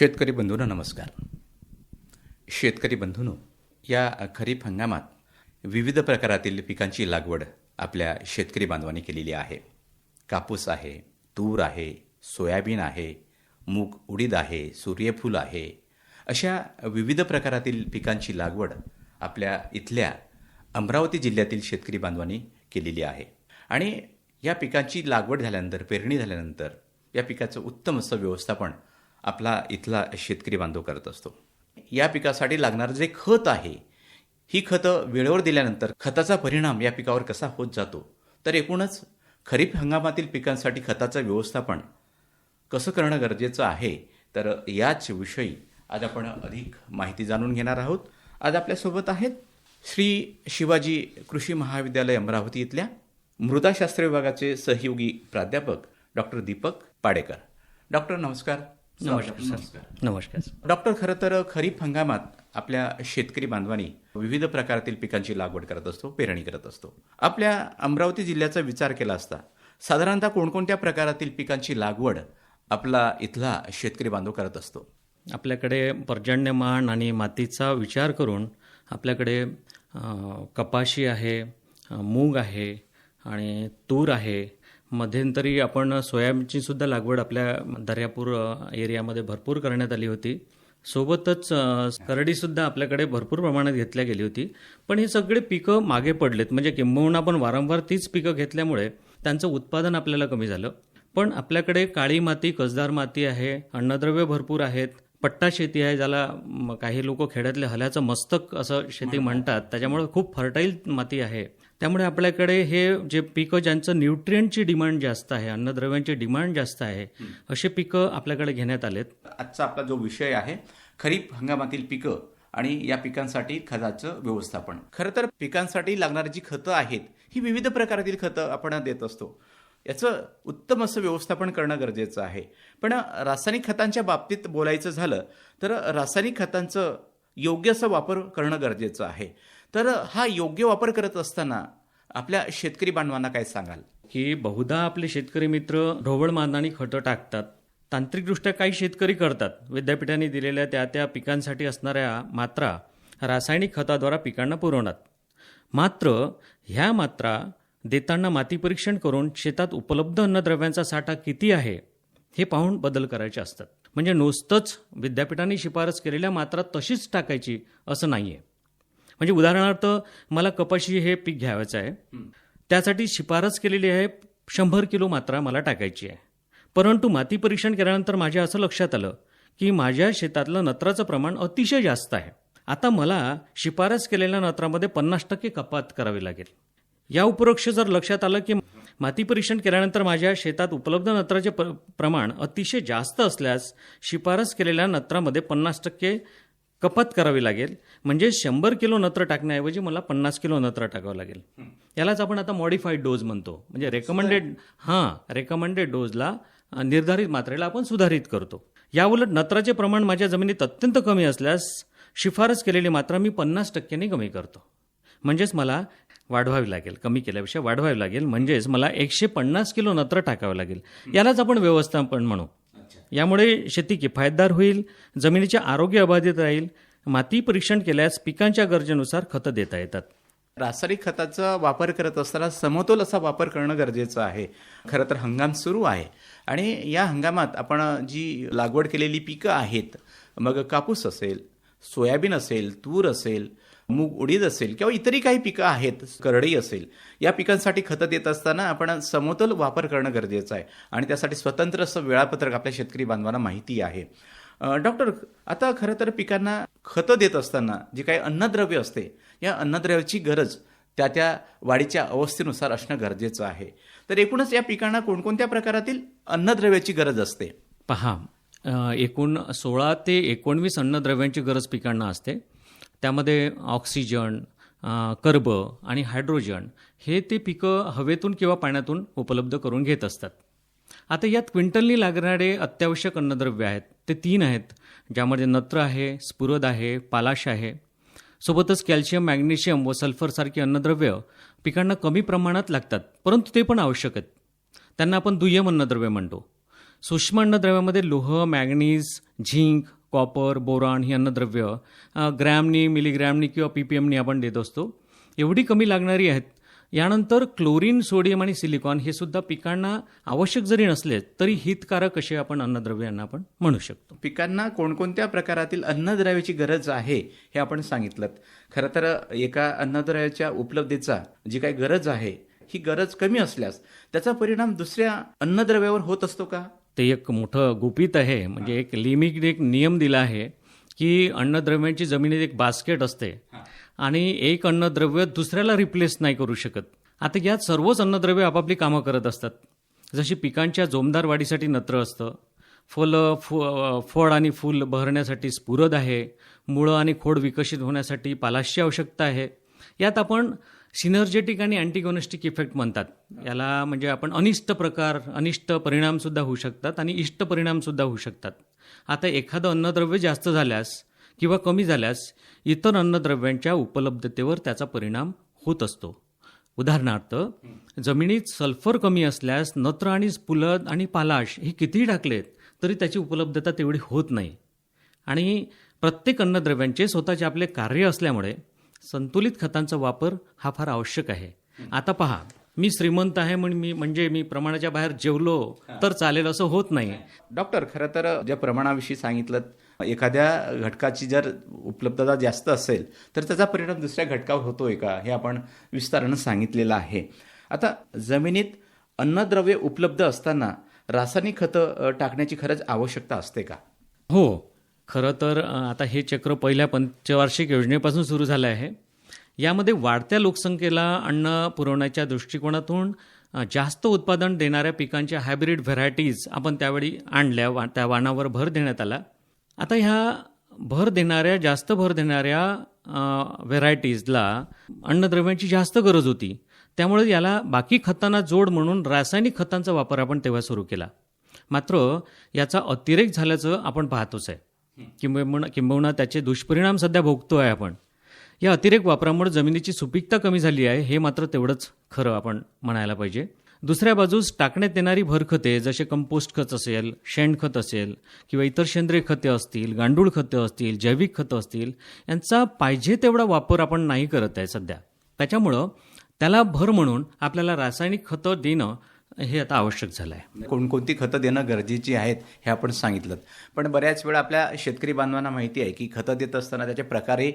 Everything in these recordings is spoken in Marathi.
शेतकरी बंधूंनो नमस्कार. शेतकरी बंधूंनो या खरीप हंगामात विविध प्रकारातील पिकांची लागवड आपल्या शेतकरी बांधवांनी केलेली आहे. कापूस आहे तूर आहे सोयाबीन आहे मूग उडीद आहे सूर्यफूल आहे. अशा विविध प्रकारातील पिकांची लागवड आपल्या इथल्या अमरावती जिल्ह्यातील शेतकरी बांधवांनी केलेली आहे. आणि या पिकांची लागवड झाल्यानंतर पेरणी झाल्यानंतर या पिकाचं उत्तम असं व्यवस्थापन आपला इथला शेतकरी बांधव करत असतो. या पिकासाठी लागणारं जे खत आहे ही खतं वेळेवर दिल्यानंतर खताचा परिणाम या पिकावर कसा होत जातो? तर एकूणच खरीप हंगामातील पिकांसाठी खताचं व्यवस्थापन कसं करणं गरजेचं आहे? तर याच विषयी आज आपण अधिक माहिती जाणून घेणार आहोत. आज आपल्यासोबत आहेत श्री शिवाजी कृषी महाविद्यालय अमरावती इथल्या मृदाशास्त्र विभागाचे सहयोगी प्राध्यापक डॉक्टर दीपक पाडेकर. डॉक्टर नमस्कार. नमस्कार नमस्कार. डॉक्टर खरं तर खरीप हंगामात आपल्या शेतकरी बांधवांनी विविध प्रकारातील पिकांची लागवड करत असतो पेरणी करत असतो. आपल्या अमरावती जिल्ह्याचा विचार केला असता साधारणतः कोणकोणत्या प्रकारातील पिकांची लागवड आपला इथला शेतकरी बांधव करत असतो? आपल्याकडे पर्जन्यमान आणि मातीचा विचार करून आपल्याकडे कपाशी आहे मूग आहे आणि तूर आहे मध्यंतरी आपण सोयाबीनची सुद्धा लागवड आपल्या दर्यापूर एरियामध्ये भरपूर करण्यात आली होती. सोबतच करडीसुद्धा आपल्याकडे भरपूर प्रमाणात घेतल्या गेली होती. पण ही सगळी पिकं मागे पडलेत. म्हणजे किंबहुना आपण वारंवार तीच पिकं घेतल्यामुळे त्यांचं उत्पादन आपल्याला कमी झालं. पण आपल्याकडे काळी माती कसदार माती आहे अन्नद्रव्य भरपूर आहेत पट्टा शेती आहे ज्याला काही लोक खेड्यातले हल्याचं मस्तक असं शेती म्हणतात. त्याच्यामुळे खूप फर्टाईल माती आहे. त्यामुळे आपल्याकडे हे जे पिकं ज्यांचं न्यूट्रियंटची डिमांड जास्त आहे अन्नद्रव्यांची डिमांड जास्त आहे असे पिकं आपल्याकडे घेण्यात आलेत. आजचा आपला जो विषय आहे खरीप हंगामातील पिकं आणि या पिकांसाठी खताचं व्यवस्थापन. खरं तर पिकांसाठी लागणारी जी खतं आहेत ही विविध प्रकारातील खतं आपण देत असतो. याचं उत्तम असं व्यवस्थापन करणं गरजेचं आहे. पण रासायनिक खतांच्या बाबतीत बोलायचं झालं तर रासायनिक खतांचं योग्य असं वापर करणं गरजेचं आहे. तर हा योग्य वापर करत असताना आपल्या शेतकरी बांधवांना काय सांगाल? की बहुधा आपले शेतकरी मित्र ढोबळ मानाने खतं टाकतात. तांत्रिकदृष्ट्या काही शेतकरी करतात. विद्यापीठाने दिलेल्या त्या त्या पिकांसाठी असणाऱ्या मात्रा रासायनिक खताद्वारा पिकांना पुरवणार. मात्र ह्या मात्रा देताना माती परीक्षण करून शेतात उपलब्ध अन्नद्रव्यांचा साठा किती आहे हे पाहून बदल करायचे असतात. म्हणजे नुसतंच विद्यापीठाने शिफारस केलेल्या मात्रा तशीच टाकायची असं नाही आहे म्हणजे उदाहरणार्थ मला कपाशी हे पीक घ्यावयाचं आहे. त्यासाठी शिफारस केलेली आहे शंभर किलो मात्रा मला टाकायची आहे. परंतु माती परीक्षण केल्यानंतर माझ्या असं लक्षात आलं की माझ्या शेतातलं नत्राचं प्रमाण अतिशय जास्त आहे. आता मला शिफारस केलेल्या नत्रामध्ये पन्नास टक्के कपात करावी लागेल. या उपरोक्ष जर लक्षात आलं की माती परीक्षण केल्यानंतर माझ्या शेतात उपलब्ध नत्राचे प- प्रमाण अतिशय जास्त असल्यास शिफारस केलेल्या नत्रामध्ये पन्नास टक्के कपात करावी लागेल. म्हणजे शंभर किलो नत्र टाकण्याऐवजी मला पन्नास किलो नत्र टाकावं लागेल. यालाच आपण आता मॉडिफाईड डोज म्हणतो. म्हणजे रेकमेंडेड हां रेकमेंडेड डोजला निर्धारित मात्रेला आपण सुधारित करतो. याउलट नत्राचे प्रमाण माझ्या जमिनीत अत्यंत कमी असल्यास शिफारस केलेली मात्रा मी पन्नास टक्क्यांनी कमी करतो. म्हणजेच मला वाढवावी लागेल कमी केल्यापेक्षा वाढवावी लागेल. म्हणजेच मला एकशे पन्नास किलो नत्र टाकावं लागेल. यालाच आपण व्यवस्थापन म्हणू. यामुळे शेती किफायतदार होईल जमिनीचे आरोग्य अबाधित राहील माती परीक्षण केल्यास पिकांच्या गरजेनुसार खतं देता येतात. रासायनिक खताचा वापर करत असताना समतोल असा वापर करणं गरजेचं आहे. खरं तर हंगाम सुरू आहे आणि या हंगामात आपण जी लागवड केलेली पिकं आहेत मग कापूस असेल सोयाबीन असेल तूर असेल मूग उडीद असेल किंवा इतरही काही पिकं आहेत करडई असेल या पिकांसाठी खतं देत असताना आपण समतोल वापर करणं गरजेचं आहे. आणि त्यासाठी स्वतंत्र असं वेळापत्रक आपल्या शेतकरी बांधवांना माहिती आहे. डॉक्टर आता खरं तर पिकांना खतं देत असताना जे काही अन्नद्रव्य असते या अन्नद्रव्याची गरज त्या त्या वाढीच्या अवस्थेनुसार असणं गरजेचं आहे. तर एकूणच या पिकांना कोणकोणत्या प्रकारातील अन्नद्रव्याची गरज असते? पहा एकूण सोळा ते एकोणवीस अन्नद्रव्यांची गरज पिकांना असते. त्यामध्ये ऑक्सिजन कर्ब आणि हायड्रोजन हे ते पिकं हवेतून किंवा पाण्यातून उपलब्ध करून घेत असतात. आता यात क्विंटलनी लागणारे अत्यावश्यक अन्नद्रव्य आहेत ते तीन आहेत ज्यामध्ये नत्र आहे स्फुरद आहे पालाश आहे. सोबतच कॅल्शियम मॅग्नेशियम व सल्फरसारखी अन्नद्रव्य पिकांना कमी प्रमाणात लागतात परंतु ते पण आवश्यक आहेत. त्यांना आपण दुय्यम अन्नद्रव्य म्हणतो. सूक्ष्म अन्नद्रव्यामध्ये लोह मॅग्नीज झिंक कॉपर बोरॉन ही अन्नद्रव्य ग्रॅमनी मिलीग्रॅमनी किंवा पी पी एमनी आपण देत असतो. एवढी कमी लागणारी आहेत. यानंतर क्लोरीन सोडियम आणि सिलिकॉन हे सुद्धा पिकांना आवश्यक जरी नसले तरी हितकारक असे आपण अन्नद्रव्यांना आपण म्हणू शकतो. पिकांना कोणकोणत्या प्रकारातील अन्नद्रव्याची गरज आहे हे आपण सांगितलं खरं तर एका अन्नद्रव्याच्या उपलब्धतेचा जी काही गरज आहे ही गरज कमी असल्यास त्याचा परिणाम दुसऱ्या अन्नद्रव्यावर होत असतो का? ते एक मोठं गुपित आहे. म्हणजे एक लिमिट एक नियम दिला आहे की अन्नद्रव्यांची जमिनीत एक बास्केट असते आणि एक अन्नद्रव्य दुसऱ्याला रिप्लेस नाही करू शकत. आता यात सर्वच अन्नद्रव्य आपापली कामं करत असतात. जशी पिकांच्या जोमदार वाढीसाठी नत्र असतं फुलं फु फळ आणि फूल बहरण्यासाठी स्फुरद आहे मुळं आणि खोड विकसित होण्यासाठी पालाशची आवश्यकता आहे. यात आपण सिनर्जेटिक आणि अँटीगोनिस्टिक इफेक्ट म्हणतात. याला म्हणजे आपण अनिष्ट प्रकार अनिष्ट परिणामसुद्धा होऊ शकतात आणि इष्ट परिणामसुद्धा होऊ शकतात. आता एखादं अन्नद्रव्य जास्त झाल्यास किंवा कमी झाल्यास इतर अन्नद्रव्यांच्या उपलब्धतेवर त्याचा परिणाम होत असतो. उदाहरणार्थ जमिनीत सल्फर कमी असल्यास नत्र आणि स्फुलद आणि पालाश हे कितीही टाकलेत तरी त्याची उपलब्धता तेवढी होत नाही. आणि प्रत्येक अन्नद्रव्यांचे स्वतःचे आपले कार्य असल्यामुळे संतुलित खतांचा वापर हा फार आवश्यक आहे. आता पहा मी श्रीमंत आहे म्हणून मी म्हणजे मी प्रमाणाच्या बाहेर जेवलो तर चालेल असं होत नाही. डॉक्टर खरं तर ज्या प्रमाणाविषयी सांगितलं एखाद्या घटकाची जर उपलब्धता जास्त असेल तर त्याचा परिणाम दुसऱ्या घटकावर होतोय का हे आपण विस्तारानं सांगितलेलं आहे. आता जमिनीत अन्नद्रव्य उपलब्ध असताना रासायनिक खतं टाकण्याची खरंच आवश्यकता असते का? हो. खरं तर आता हे चक्र पहिल्या पंचवार्षिक योजनेपासून सुरू झालं आहे. यामध्ये वाढत्या लोकसंख्येला अन्न पुरवण्याच्या दृष्टिकोनातून जास्त उत्पादन देणाऱ्या पिकांच्या हायब्रिड व्हरायटीज आपण त्यावेळी आणल्या वा त्या वाणावर भर देण्यात आला. आता ह्या भर देणाऱ्या जास्त भर देणाऱ्या व्हेरायटीजला अन्नद्रव्यांची जास्त गरज होती. त्यामुळे याला बाकी खतांना जोड म्हणून रासायनिक खतांचा वापर आपण तेव्हा सुरू केला. मात्र याचा अतिरेक झाल्याचं आपण पाहतोच आहे. किंबहुना किंबहुना त्याचे दुष्परिणाम सध्या भोगतो आहे आपण. या अतिरेक वापरामुळे जमिनीची सुपीकता कमी झाली आहे हे मात्र तेवढंच खरं आपण म्हणायला पाहिजे. दुसऱ्या बाजूस टाकण्यात येणारी भरखते जसे कंपोस्ट खत असेल शेणखत असेल किंवा इतर सेंद्रिय खते असतील गांडूळ खतं असतील जैविक खतं असतील यांचा पाहिजे तेवढा वापर आपण नाही करत आहे सध्या. त्याच्यामुळं त्याला भर म्हणून आपल्याला रासायनिक खतं देणं हे आता आवश्यक झालं आहे. कोणकोणती खतं देणं गरजेची आहेत हे आपण सांगितलं पण बऱ्याच वेळा आपल्या शेतकरी बांधवांना माहिती आहे की खतं देत असताना त्याचे प्रकारे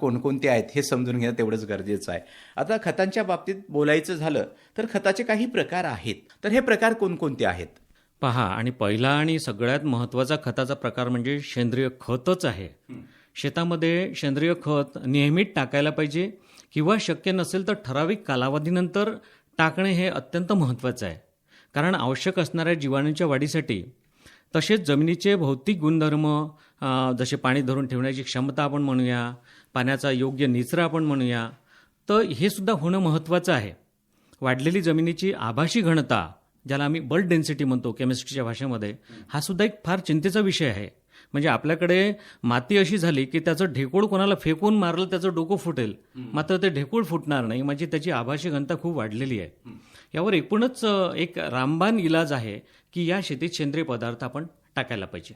कोणकोणते आहेत हे समजून घेणं तेवढंच गरजेचं आहे. आता खतांच्या बाबतीत बोलायचं झालं तर खताचे काही प्रकार आहेत. तर हे प्रकार कोणकोणते आहेत? पहा आणि पहिला आणि सगळ्यात महत्त्वाचा खताचा प्रकार म्हणजे सेंद्रिय खतच आहे. शेतामध्ये सेंद्रिय खत नियमित टाकायला पाहिजे किंवा शक्य नसेल तर ठराविक कालावधीनंतर टाकणे हे अत्यंत महत्त्वाचं आहे. कारण आवश्यक असणाऱ्या जीवाणूंच्या वाढीसाठी तसेच जमिनीचे भौतिक गुणधर्म जसे पाणी धरून ठेवण्याची क्षमता आपण म्हणूया पाण्याचा योग्य निचरा आपण म्हणूया तर हे सुद्धा होणं महत्त्वाचं आहे. वाढलेली जमिनीची आभासी घनता ज्याला आम्ही बल्ड डेन्सिटी म्हणतो केमिस्ट्रीच्या भाषेमध्ये हा सुद्धा एक फार चिंतेचा विषय आहे. म्हणजे आपल्याकडे माती अशी झाली की त्याचं ढेकूळ कोणाला फेकून मारलं त्याचं डोकं फुटेल. मात्र ते ढेकूळ फुटणार नाही म्हणजे त्याची आभासी घनता खूप वाढलेली आहे. यावर एकूणच एक रामबाण इलाज आहे की या शेतीत सेंद्रिय पदार्थ आपण टाकायला पाहिजे.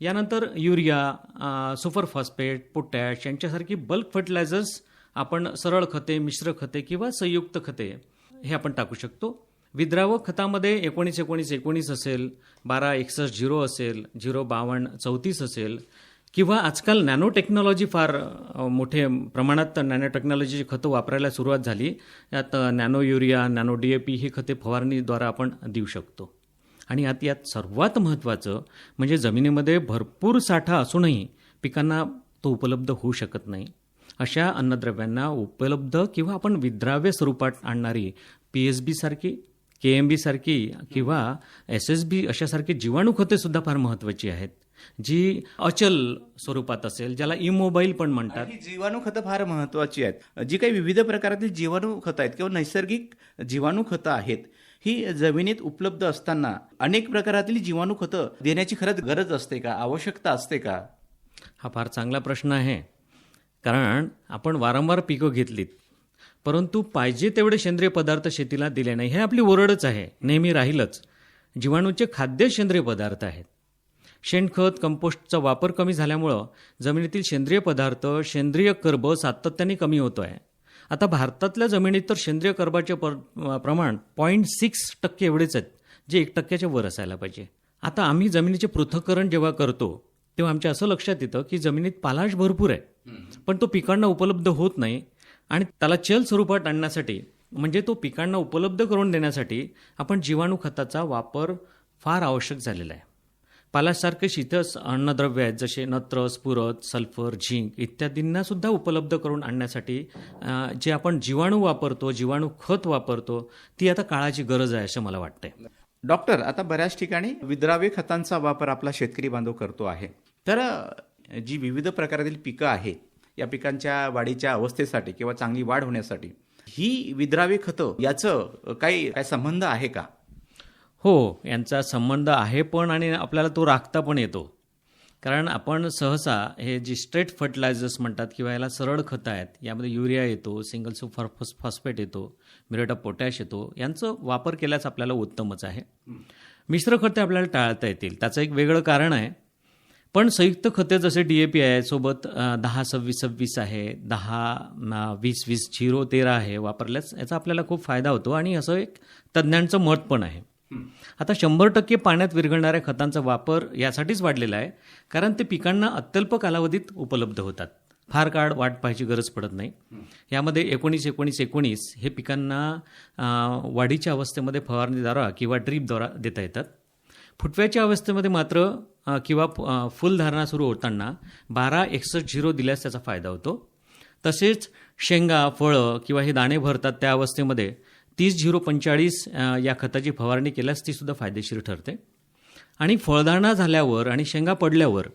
यानंतर युरिया सुपर फॉस्फेट पोटॅश यांच्यासारखी बल्क फर्टिलायझर्स आपण सरळ खते मिश्र खते किंवा संयुक्त खते हे आपण टाकू शकतो. विद्रावक खतामध्ये एकोणीस एकोणीस एकोणीस असेल बारा एकसष्ट झिरो असेल झिरो बावन्न चौतीस असेल किंवा आजकाल नॅनो टेक्नॉलॉजी फार मोठे प्रमाणात नॅनो टेक्नॉलॉजीची खतं वापरायला सुरुवात झाली. यात nano urea nano D A P ही खते फवारणीद्वारा आपण देऊ शकतो. आणि यात यात सर्वात महत्त्वाचं म्हणजे जमिनीमध्ये भरपूर साठा असूनही पिकांना तो उपलब्ध होऊ शकत नाही. अशा अन्नद्रव्यांना उपलब्ध किंवा आपण विद्राव्य स्वरूपात आणणारी पी एस बीसारखी के एम बी सारखी किंवा एस एस बी अशासारखी जीवाणू खते सुद्धा फार महत्त्वाची आहेत. जी अचल स्वरूपात असेल ज्याला इमोबाईल पण म्हणतात. जीवाणू खतं फार महत्वाची आहेत. जी काही विविध प्रकारातील जीवाणू खतं आहेत किंवा नैसर्गिक जीवाणू खतं आहेत ही जमिनीत उपलब्ध असताना अनेक प्रकारातील जीवाणू खतं देण्याची खरंच गरज असते का? आवश्यकता असते का? हा फार चांगला प्रश्न आहे. कारण आपण वारंवार पिकं घेतलीत. परंतु पाहिजे तेवढे सेंद्रिय पदार्थ शेतीला दिले नाही. हे आपली ओरडच आहे. नेहमी राहीलच. जीवाणूचे खाद्य सेंद्रिय पदार्थ आहेत. शेणखत कंपोस्टचा वापर कमी झाल्यामुळं जमिनीतील सेंद्रिय पदार्थ सेंद्रिय कर्ब सातत्याने कमी होतो आहे आता भारतातल्या जमिनीत तर सेंद्रिय कर्बाचे पर प्रमाण पॉईंट सिक्स टक्के एवढेच आहेत जे एक टक्क्याच्या वर असायला पाहिजे. आता आम्ही जमिनीचे पृथक्करण जेव्हा करतो तेव्हा आमच्या असं लक्षात येतं की जमिनीत पालाश भरपूर आहे. पण तो पिकांना उपलब्ध होत नाही. आणि त्याला चल स्वरूपात आणण्यासाठी म्हणजे तो पिकांना उपलब्ध करून देण्यासाठी आपण जीवाणू खताचा वापर फार आवश्यक झालेला आहे. पालासारखे शीतस अन्नद्रव्य आहेत जसे नत्र स्फुरद सल्फर झिंक इत्यादींना सुद्धा उपलब्ध करून आणण्यासाठी जे आपण जीवाणू वापरतो जीवाणू खत वापरतो ती आता काळाची गरज आहे असं मला वाटतंय. डॉक्टर आता बऱ्याच ठिकाणी विद्राव्य खतांचा वापर आपला शेतकरी बांधव करतो आहे. तर जी विविध प्रकारातील पिकं आहेत या पिकांच्या वाढीच्या अवस्थेसाठी किंवा चांगली वाढ होण्यासाठी. ही विद्राव्य खतं याचं काही काय संबंध आहे का? हो यांचा संबंध आहे पण आणि आपल्याला तो राखता पण येतो. कारण आपण सहसा हे जी स्ट्रेट फर्टिलायझर्स म्हणतात किंवा याला सरळ खतं आहेत यामध्ये युरिया येतो सिंगल सुपर फॉस्फेट येतो मिरेट ऑफ पोटॅश येतो यांचं वापर केल्यास आपल्याला उत्तमच आहे. मिश्र खते आपल्याला टाळता येतील. त्याचं एक वेगळं कारण आहे पण संयुक्त खते जसे डी ए पी आहे सोबत दहा सव्वीस सव्वीस आहे दहा वीस वीस झिरो तेरा आहे वापरल्यास याचा आपल्याला खूप फायदा होतो आणि असं एक तज्ज्ञांचं मत पण आहे. आता शंभर टक्के पाण्यात विरघळणाऱ्या खतांचा वापर यासाठीच वाढलेला आहे कारण ते पिकांना अत्यल्प कालावधीत उपलब्ध होतात. फार काळ वाट पाहायची गरज पडत नाही. यामध्ये एकोणीस एकोणीस एकोणीस हे पिकांना वाढीच्या अवस्थेमध्ये फवारणीद्वारा किंवा ड्रीपद्वारा देता येतात. फुटव्याच्या अवस्थेमध्ये मात्र किंवा फ- धारणा फुलधारणा सुरू होताना बारा एकसष्ट झिरो दिल्यास त्याचा फायदा होतो. तसेच शेंगा फळं किंवा हे दाणे भरतात त्या अवस्थेमध्ये तीस झिरो पंचेचाळीस या खताची फवारणी केल्यास तीसुद्धा फायदेशीर ठरते. आणि फळधारणा झाल्यावर आणि शेंगा पडल्यावर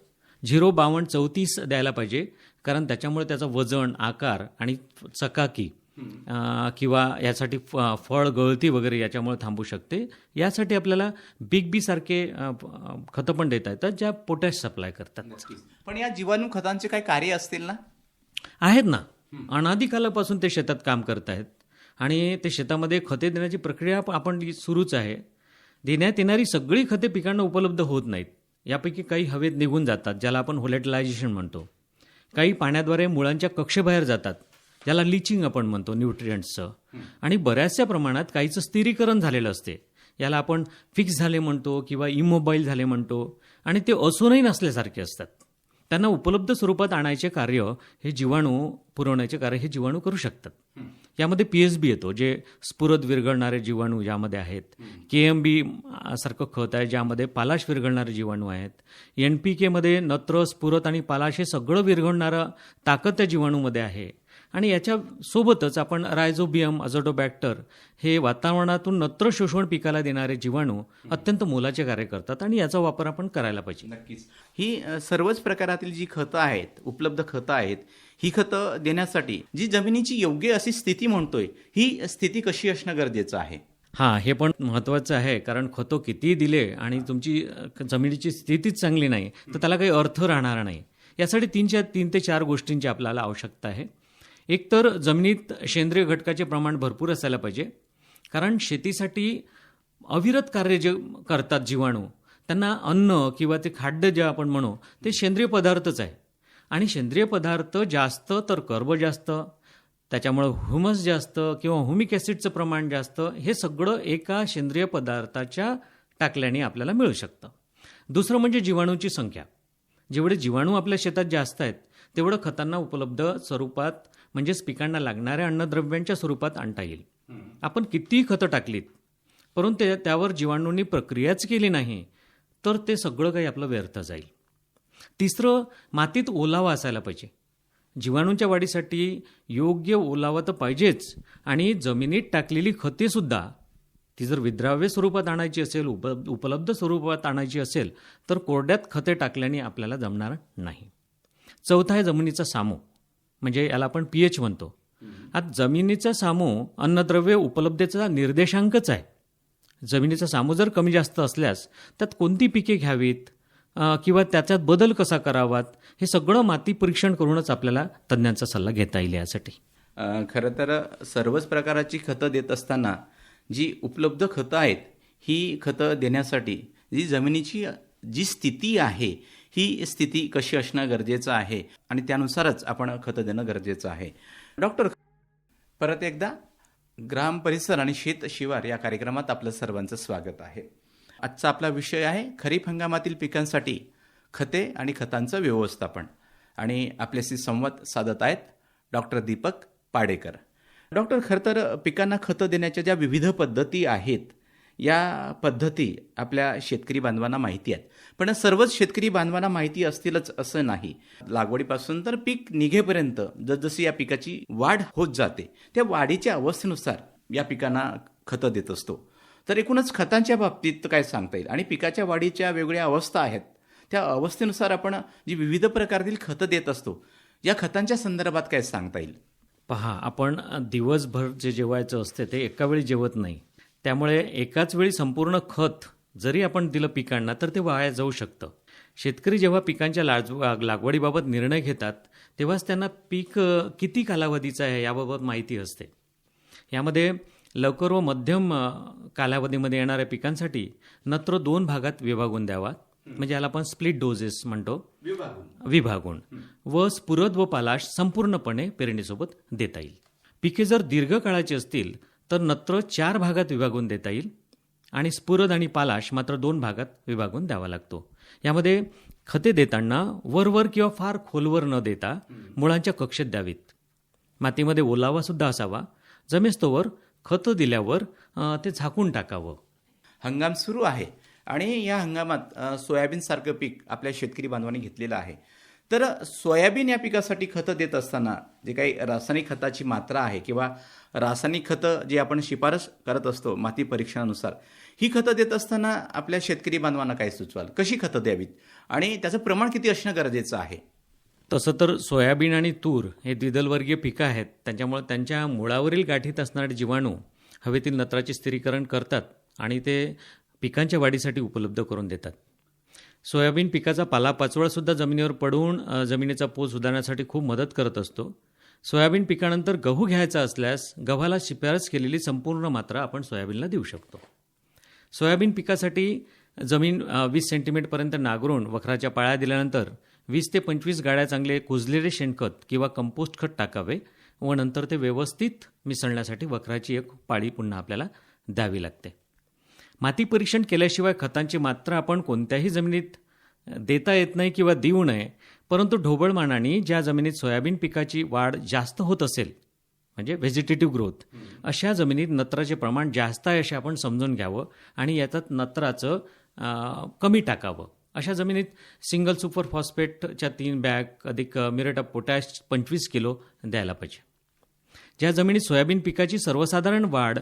झिरो बावन्न चौतीस द्यायला पाहिजे कारण त्याच्यामुळे त्याचं वजन आकार आणि चकाकी किंवा यासाठी फळ गळती वगैरे याच्यामुळे थांबू शकते. यासाठी आपल्याला बिग बी सारखे खतं पण देता येतात ज्या पोटॅश सप्लाय करतात. पण या जीवाणू खतांचे काही कार्य असतील ना? आहेत ना. अनादिकालापासून ते शेतात काम करत आहेत. आणि ते शेतामध्ये खते देण्याची प्रक्रिया आपण सुरूच आहे देण्यात येणारी सगळी खते पिकांना उपलब्ध होत नाहीत. यापैकी काही हवेत निघून जातात ज्याला आपण होलेटलायझेशन म्हणतो. काही पाण्याद्वारे मुळांच्या कक्षेबाहेर जातात. ज्याला लिचिंग आपण म्हणतो न्यूट्रियंट्सचं आणि बऱ्याचशा प्रमाणात काहीचं स्थिरीकरण झालेलं असते. याला आपण फिक्स झाले म्हणतो किंवा इमोबाईल झाले म्हणतो. आणि ते असूनही नसल्यासारखे असतात. त्यांना उपलब्ध स्वरूपात आणायचे कार्य हे जीवाणू पुरवण्याचे कार्य हे जीवाणू करू शकतात. यामध्ये पी एस बी येतो जे स्फुरद विरघळणारे जीवाणू यामध्ये आहेत. के एम बी सारखं खत आहे ज्यामध्ये पालाश विरघळणारे जीवाणू आहेत. एन पी केमध्ये नत्र स्फुरत आणि पालाश हे सगळं विरघळणारं ताकद त्या जीवाणूमध्ये आहे. आणि याच्या सोबतच आपण रायझोबियम अझोटोबॅक्टर हे वातावरणातून नत्र शोषण पिकाला देणारे जीवाणू अत्यंत मोलाचे कार्य करतात आणि याचा वापर आपण करायला पाहिजे. नक्कीच. ही सर्वच प्रकारातील जी खतं आहेत उपलब्ध खतं आहेत ही खतं देण्यासाठी जी जमिनीची योग्य अशी स्थिती म्हणतोय ही स्थिती कशी असणं गरजेचं आहे? हां हे पण महत्त्वाचं आहे कारण खतो किती दिले आणि तुमची जमिनीची स्थितीच चांगली नाही तर त्याला काही अर्थ राहणार नाही. यासाठी तीनच्या तीन ते चार गोष्टींची आपल्याला आवश्यकता आहे. एकतर जमिनीत सेंद्रिय घटकाचे प्रमाण भरपूर असायला पाहिजे कारण शेतीसाठी अविरत कार्य जे करतात जीवाणू त्यांना अन्न किंवा ते खाद्य जे आपण म्हणू ते सेंद्रिय पदार्थच आहे. आणि सेंद्रिय पदार्थ जास्त तर कर्ब जास्त त्याच्यामुळं ह्युमस जास्त किंवा हुमिक ॲसिडचं प्रमाण जास्त हे सगळं एका सेंद्रिय पदार्थाच्या टाकल्याने आपल्याला मिळू शकतं. दुसरं म्हणजे जीवाणूची संख्या. जेवढे जीवाणू आपल्या शेतात जास्त आहेत तेवढं खतांना उपलब्ध स्वरूपात म्हणजेच पिकांना लागणाऱ्या अन्नद्रव्यांच्या स्वरूपात आणता येईल. आपण कितीही खतं टाकलीत परंतु ते त्यावर जीवाणूंनी प्रक्रियाच केली नाही तर ते सगळं काही आपलं व्यर्थ जाईल. तिसरं मातीत ओलावा असायला पाहिजे. जीवाणूंच्या वाढीसाठी योग्य ओलावा तर पाहिजेच आणि जमिनीत टाकलेली खतेसुद्धा ती जर विद्राव्य स्वरूपात आणायची असेल उप उपलब्ध स्वरूपात आणायची असेल तर कोरड्यात खते टाकल्याने आपल्याला जमणार नाही. चौथा आहे जमिनीचा सामो. म्हणजे याला आपण पी एच म्हणतो. आता जमिनीचा सामो अन्नद्रव्य उपलब्धतेचा निर्देशांकच आहे. जमिनीचा सामो जर कमी जास्त असल्यास त्यात कोणती पिके घ्यावीत? किंवा त्याच्यात बदल कसा करावात? हे सगळं माती परीक्षण करूनच आपल्याला तज्ज्ञांचा सल्ला घेता येईल यासाठी. खरं तर सर्वच प्रकाराची खतं देत असताना जी उपलब्ध खतं आहेत ही खतं देण्यासाठी जी जमिनीची जी स्थिती आहे ही स्थिती कशी असणं गरजेचं आहे? आणि त्यानुसारच आपण खतं देणं गरजेचं आहे. डॉक्टर परत एकदा ग्राम परिसर आणि शेत शिवार या कार्यक्रमात आपलं सर्वांचं स्वागत आहे. आजचा आपला विषय आहे खरीप हंगामातील पिकांसाठी खते आणि खतांचं व्यवस्थापन. आणि आपल्याशी संवाद साधत आहेत डॉक्टर दीपक पाडेकर. डॉक्टर खरं तर पिकांना खतं देण्याच्या ज्या विविध पद्धती आहेत या पद्धती आपल्या शेतकरी बांधवांना माहिती आहेत. पण सर्वच शेतकरी बांधवांना माहिती असतीलच असं नाही. लागवडीपासून तर पीक निघेपर्यंत जसजशी या पिकाची वाढ होत जाते त्या वाढीच्या अवस्थेनुसार या पिकांना खतं देत असतो. तर एकूणच खतांच्या बाबतीत काय सांगता येईल? आणि पिकाच्या वाढीच्या वेगवेगळ्या अवस्था आहेत त्या अवस्थेनुसार आपण जी विविध प्रकारातील खतं देत असतो या खतांच्या संदर्भात काय सांगता येईल? पहा आपण दिवसभर जे जेवायचं असते ते एका वेळी जेवत नाही. त्यामुळे एकाच वेळी संपूर्ण खत जरी आपण दिलं पिकांना तर ते वाया जाऊ शकतं. शेतकरी जेव्हा पिकांच्या लाज लागवडीबाबत निर्णय घेतात तेव्हाच त्यांना पीक किती कालावधीचं आहे याबाबत माहिती असते. यामध्ये लवकर व मध्यम कालावधीमध्ये येणाऱ्या पिकांसाठी नत्र दोन भागात विभागून द्यावा. म्हणजे याला आपण स्प्लिट डोजेस म्हणतो. विभागून. व स्फुरद व पालाश संपूर्णपणे पेरणीसोबत देता येईल. पिके जर दीर्घकाळाची असतील तर नत्र चार भागात विभागून देता येईल. आणि स्फुरद आणि पालाश मात्र दोन भागात विभागून द्यावा लागतो. यामध्ये खते देताना वरवर किंवा फार खोलवर न देता मुळांच्या कक्षेत द्यावीत. मातीमध्ये ओलावा सुद्धा असावा. जमेस्तोवर खतं दिल्यावर ते झाकून टाकावं. हंगाम सुरू आहे आणि या हंगामात सोयाबीनसारखं पीक आपल्या शेतकरी बांधवांनी घेतलेलं आहे. तर सोयाबीन या पिकासाठी खतं देत असताना जे काही रासायनिक खताची मात्रा आहे किंवा रासायनिक खतं जी आपण शिफारस करत असतो माती परीक्षणानुसार ही खतं देत असताना आपल्या शेतकरी बांधवांना काय सुचवाल? कशी खतं द्यावीत? आणि त्याचं प्रमाण किती असणं गरजेचं आहे? तसं तर सोयाबीन आणि तूर हे द्विदलवर्गीय पिकं आहेत. त्यांच्यामुळे त्यांच्या मुळावरील गाठीत असणारे जीवाणू हवेतील नत्राचे स्थिरीकरण करतात आणि ते पिकांच्या वाढीसाठी उपलब्ध करून देतात. सोयाबीन पिकाचा पालापाचोळासुद्धा जमिनीवर पडून जमिनीचा पोत सुधारण्यासाठी खूप मदत करत असतो. सोयाबीन पिकानंतर गहू घ्यायचा असल्यास गव्हाला शिफारस केलेली संपूर्ण मात्रा आपण सोयाबीनला देऊ शकतो. सोयाबीन पिकासाठी जमीन वीस सेंटीमीटरपर्यंत नांगरून वखराच्या पाळ्या दिल्यानंतर वीस ते पंचवीस गाड्या चांगले कुजलेले शेणखत किंवा कंपोस्ट खत टाकावे व नंतर ते व्यवस्थित मिसळण्यासाठी वखराची एक पाळी पुन्हा आपल्याला द्यावी लागते. माती परीक्षण केल्याशिवाय खतांची मात्रा आपण कोणत्याही जमिनीत देता येत नाही किंवा देऊ नये परंतु ढोबळमानाने ज्या जमिनीत सोयाबीन पिकाची वाढ जास्त होत असेल म्हणजे व्हेजिटेटिव्ह ग्रोथ अशा जमिनीत नत्राचे प्रमाण जास्त आहे असे आपण समजून घ्यावं आणि याच्यात नत्राचं कमी टाकावं. अशा जमिनीत सिंगल सुपर फॉस्फेटच्या तीन बॅग अधिक मिरेट ऑफ पोटॅश पंचवीस किलो द्यायला पाहिजे. ज्या जमिनीत सोयाबीन पिकाची सर्वसाधारण वाढ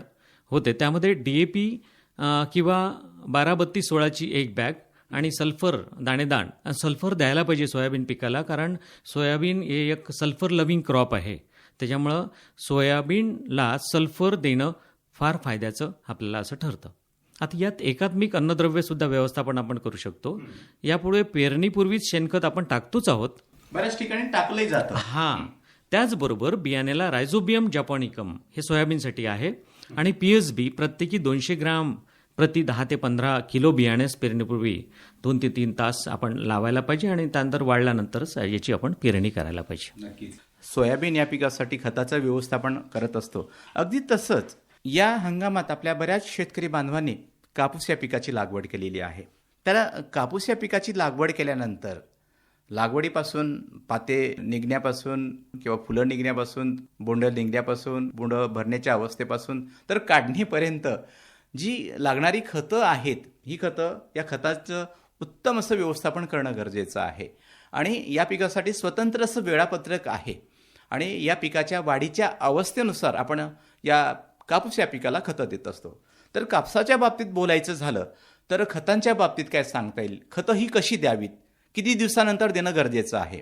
होते त्यामध्ये डी ए पी किंवा बारा बत्तीस सोळाची एक बॅग आणि सल्फर दाणेदाण सल्फर द्यायला पाहिजे सोयाबीन पिकाला कारण सोयाबीन हे एक सल्फर लव्हिंग क्रॉप आहे. त्याच्यामुळं सोयाबीनला सल्फर देणं फार फायद्याचं आपल्याला असं ठरतं. आता यात एकात्मिक अन्नद्रव्यसुद्धा व्यवस्थापन आपण करू शकतो. यापुढे पेरणीपूर्वीच शेणखत आपण टाकतोच आहोत. बऱ्याच ठिकाणी टाकलंही जातं. हा. त्याचबरोबर बियाण्याला रायझोबियम जपॉनिकम हे सोयाबीनसाठी आहे. आणि पी एस बी प्रत्येकी दोनशे ग्राम प्रति दहा ते पंधरा किलो बियाण्यास पेरणीपूर्वी दोन ते तीन तास आपण लावायला पाहिजे आणि त्यानंतर वाढल्यानंतरच याची आपण पेरणी करायला पाहिजे. नक्कीच. सोयाबीन या पिकासाठी खताचं व्यवस्थापन करत असतो. अगदी तसंच या हंगामात आपल्या बऱ्याच शेतकरी बांधवांनी कापूस या पिकाची लागवड केलेली आहे. त्याला कापूस या पिकाची लागवड केल्यानंतर लागवडीपासून पाते निघण्यापासून किंवा फुलं निघण्यापासून बोंड निघण्यापासून बोंड भरण्याच्या अवस्थेपासून तर काढणीपर्यंत जी लागणारी खतं आहेत ही खतं या खताचं उत्तम असं व्यवस्थापन करणं गरजेचं आहे. आणि या पिकासाठी स्वतंत्र असं वेळापत्रक आहे. आणि या पिकाच्या वाढीच्या अवस्थेनुसार आपण या कापूस या पिकाला खतं देत असतो. तर कापसाच्या बाबतीत बोलायचं झालं तर खतांच्या बाबतीत काय सांगता येईल? खतं ही कशी द्यावीत? किती दिवसानंतर देणं गरजेचं आहे?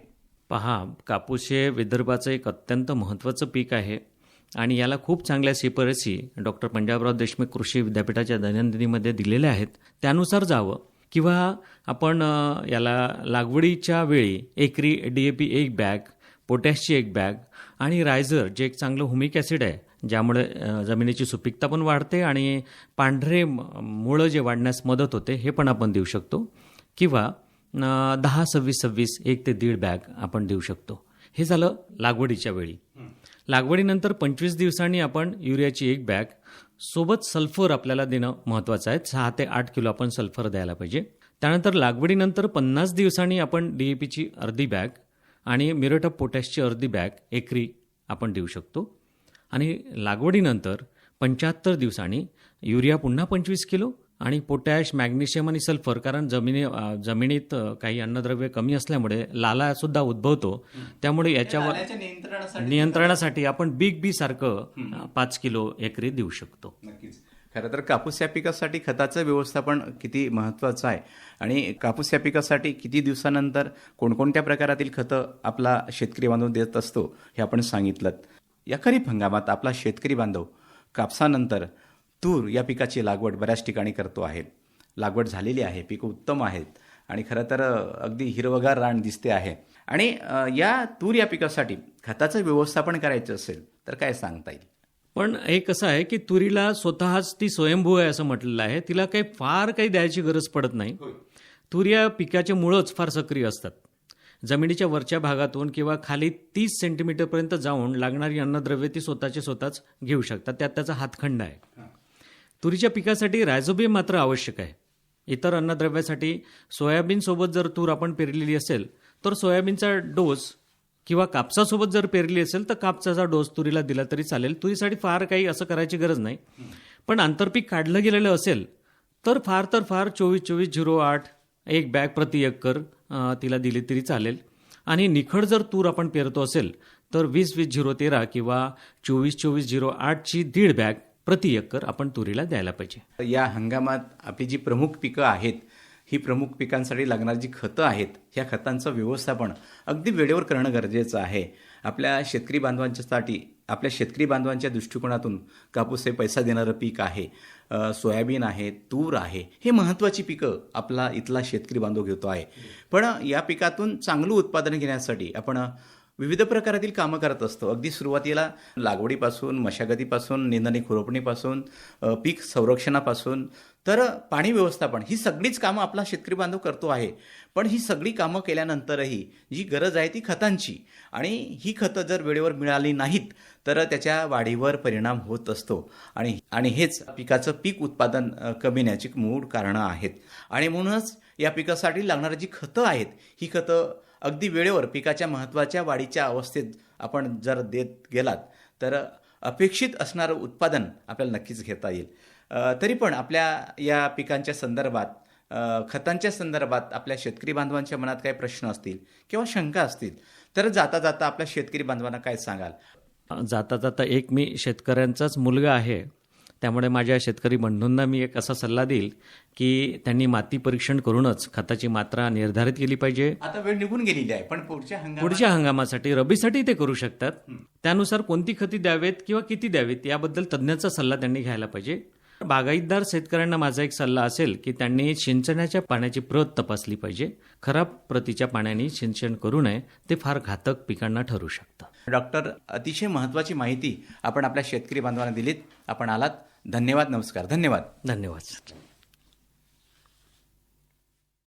पहा कापूस हे विदर्भाचं एक अत्यंत महत्त्वाचं पीक आहे आणि याला खूप चांगल्या शिफारसी डॉक्टर पंजाबराव देशमुख कृषी विद्यापीठाच्या दैनंदिनीमध्ये दिलेल्या आहेत. त्यानुसार जावं. किंवा आपण याला लागवडीच्या वेळी एकरी डी ए पी एक बॅग पोटॅशची एक बॅग आणि रायझर जे एक चांगलं हुमिक ॲसिड आहे ज्यामुळे जमिनीची सुपीकता पण वाढते आणि पांढरे मुळं जे वाढण्यास मदत होते हे पण आपण देऊ शकतो. किंवा दहा सव्वीस सव्वीस एक ते दीड बॅग आपण देऊ शकतो. हे झालं लागवडीच्या वेळी. लागवडीनंतर पंचवीस दिवसांनी आपण युरियाची एक बॅग सोबत सल्फर आपल्याला देणं महत्त्वाचं आहे. सहा ते आठ किलो आपण सल्फर द्यायला पाहिजे. त्यानंतर लागवडीनंतर पन्नास दिवसांनी आपण डी ए पीची अर्धी बॅग आणि मिरट ऑफ पोटॅशची अर्धी बॅग एकरी आपण देऊ शकतो. आणि लागवडीनंतर पंच्याहत्तर दिवसांनी युरिया पुन्हा पंचवीस किलो आणि पोटॅश मॅग्नेशियम आणि सल्फर कारण जमिनी जमिनीत काही अन्नद्रव्य कमी असल्यामुळे लाला सुद्धा उद्भवतो. त्यामुळे याच्यावर नियंत्रणासाठी आपण बिग बी सारखं पाच किलो एकरी देऊ शकतो. नक्कीच. खरं तर कापूस या पिकासाठी खताचं व्यवस्थापन किती महत्त्वाचं आहे? आणि कापूस या पिकासाठी किती दिवसानंतर कोणकोणत्या प्रकारातील खतं आपला शेतकरी बांधव देत असतो हे आपण सांगितलं. या खरीप हंगामात आपला शेतकरी बांधव कापसानंतर तूर या पिकाची लागवड बऱ्याच ठिकाणी करतो आहे. लागवड झालेली आहे पिकं उत्तम आहेत आणि खरं तर अगदी हिरवगार रान दिसते आहे. आणि या तूर या पिकासाठी खताचं व्यवस्थापन करायचं असेल तर काय सांगता येईल? पण हे कसं आहे की तुरीला स्वतःच ती स्वयंभू आहे असं म्हटलेलं आहे. तिला काही फार काही द्यायची गरज पडत नाही. तूर या पिकाचे मुळंच फार सक्रिय असतात. जमिनीच्या वरच्या भागातून किंवा खाली तीस सेंटीमीटरपर्यंत जाऊन लागणारी अन्नद्रव्य ती स्वतःचे स्वतःच घेऊ शकतात. त्यात त्याचा हातखंड आहे. तुरीच्या पिकासाठी रायझोबियम मात्र आवश्यक आहे. इतर अन्नद्रव्यासाठी सोयाबीनसोबत जर तूर आपण पेरलेली असेल तर सोयाबीनचा डोस किंवा कापसासोबत जर पेरली असेल तर कापसाचा डोस तुरीला दिला तरी चालेल. तुरीसाठी फार काही असं करायची गरज नाही. पण आंतरपीक काढलं गेलेलं असेल तर फार तर फार चोवीस चोवीस झिरो आठ एक बॅग प्रति एकर तिला दिली तरी चालेल. आणि निखड जर तूर आपण पेरतो असेल तर वीस वीस झिरो तेरा किंवा चोवीस चोवीस झिरो आठची दीड बॅग प्रति एकर आपण तुरीला द्यायला पाहिजे. या हंगामात आपली जी प्रमुख पिकं आहेत ही प्रमुख पिकांसाठी लागणारी जी खतं आहेत ह्या खतांचं व्यवस्थापन अगदी वेळेवर करणं गरजेचं आहे. आपल्या शेतकरी बांधवांच्यासाठी आपल्या शेतकरी बांधवांच्या दृष्टिकोनातून कापूस हे पैसा देणारं पीक आहे सोयाबीन आहे तूर आहे हे महत्त्वाची पिकं आपला इथला शेतकरी बांधव घेतो आहे. पण या पिकातून चांगलं उत्पादन घेण्यासाठी आपण विविध प्रकारातील कामं करत असतो. अगदी सुरुवातीला लागवडीपासून मशागतीपासून निंदणी खुरपणीपासून पीक संरक्षणापासून तर पाणी व्यवस्थापन ही सगळीच कामं आपला शेतकरी बांधव करतो आहे. पण ही सगळी कामं केल्यानंतरही जी गरज आहे ती खतांची. आणि ही खतं जर वेळेवर मिळाली नाहीत तर त्याच्या वाढीवर परिणाम होत असतो. आणि आणि हेच पिकाचं पीक उत्पादन कमी होण्याची मूळ कारणं आहेत. आणि म्हणूनच या पिकासाठी लागणारी जी खतं आहेत ही खतं अगदी वेळेवर पिकाच्या महत्त्वाच्या वाढीच्या अवस्थेत आपण जर देत गेलात तर अपेक्षित असणारं उत्पादन आपल्याला नक्कीच घेता येईल. तरी पण आपल्या या पिकांच्या संदर्भात खतांच्या संदर्भात आपल्या शेतकरी बांधवांच्या मनात काही प्रश्न असतील किंवा शंका असतील तर जाता जाता आपल्या शेतकरी बांधवांना काय सांगाल? जाता जाता एक मी शेतकऱ्यांचाच मुलगा आहे. त्यामुळे माझ्या शेतकरी बंधूंना मी एक असा सल्ला देईल की त्यांनी माती परीक्षण करूनच खताची मात्रा निर्धारित केली पाहिजे. आता वेळ निघून गेलेली आहे पण पुढच्या हंगामात पुढच्या हंगामासाठी रबीसाठी ते करू शकतात. त्यानुसार कोणती खती द्यावेत किंवा किती द्यावेत याबद्दल तज्ज्ञाचा सल्ला त्यांनी घ्यायला पाहिजे. बागायतदार शेतकऱ्यांना माझा एक सल्ला असेल की त्यांनी सिंचनाच्या पाण्याची प्रत तपासली पाहिजे. खराब प्रतीच्या पाण्याने सिंचन करू नये ते फार घातक पिकांना ठरू शकतं डॉक्टर अतिशय महत्त्वाची माहिती आपण आपल्या शेतकरी बांधवांना दिलीत. आपण आलात. धन्यवाद नमस्कार. धन्यवाद. धन्यवाद